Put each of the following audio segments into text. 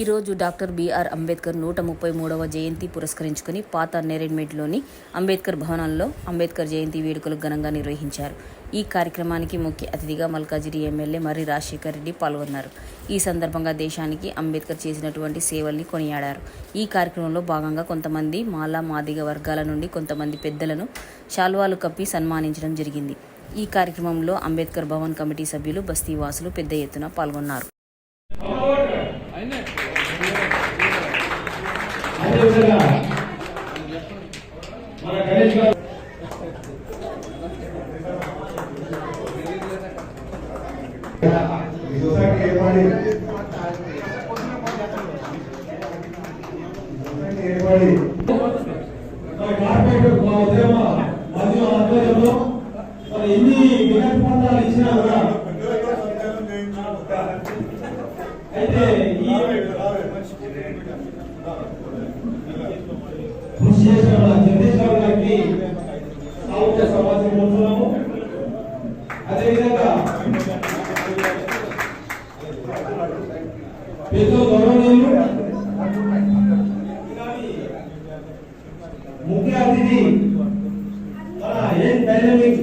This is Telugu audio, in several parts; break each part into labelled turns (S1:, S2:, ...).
S1: ఈరోజు డాక్టర్ బిఆర్ అంబేద్కర్ నూట ముప్పై మూడవ జయంతి పురస్కరించుకుని పాత నేరేడ్మెడ్లోని అంబేద్కర్ భవనంలో అంబేద్కర్ జయంతి వేడుకలు ఘనంగా నిర్వహించారు. ఈ కార్యక్రమానికి ముఖ్య అతిథిగా మల్కాజిరి ఎమ్మెల్యే మర్రి రాజశేఖర్ రెడ్డి పాల్గొన్నారు. ఈ సందర్భంగా దేశానికి అంబేద్కర్ చేసినటువంటి సేవల్ని కొనియాడారు. ఈ కార్యక్రమంలో భాగంగా కొంతమంది మాలా మాదిగ వర్గాల నుండి కొంతమంది పెద్దలను శాల్వాలు కప్పి సన్మానించడం జరిగింది. ఈ కార్యక్రమంలో అంబేద్కర్ భవన్ కమిటీ సభ్యులు బస్తీవాసులు పెద్ద ఎత్తున పాల్గొన్నారు.
S2: అదేవిధంగా మన గణేష్ గారు.
S3: ఏర్పడి
S2: అయితే ఈ కృషి చేసిన మన చంద్రేశ్వర గారికి సాహిత్య సమాజం కోరుతున్నాము. అదేవిధంగా పెద్ద గౌరవనీయులు ముఖ్య అతిథి మన ఏం డైనమిక్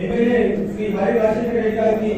S2: ఎమ్మెల్యే శ్రీ హరి రాజశేఖర రెడ్డి గారికి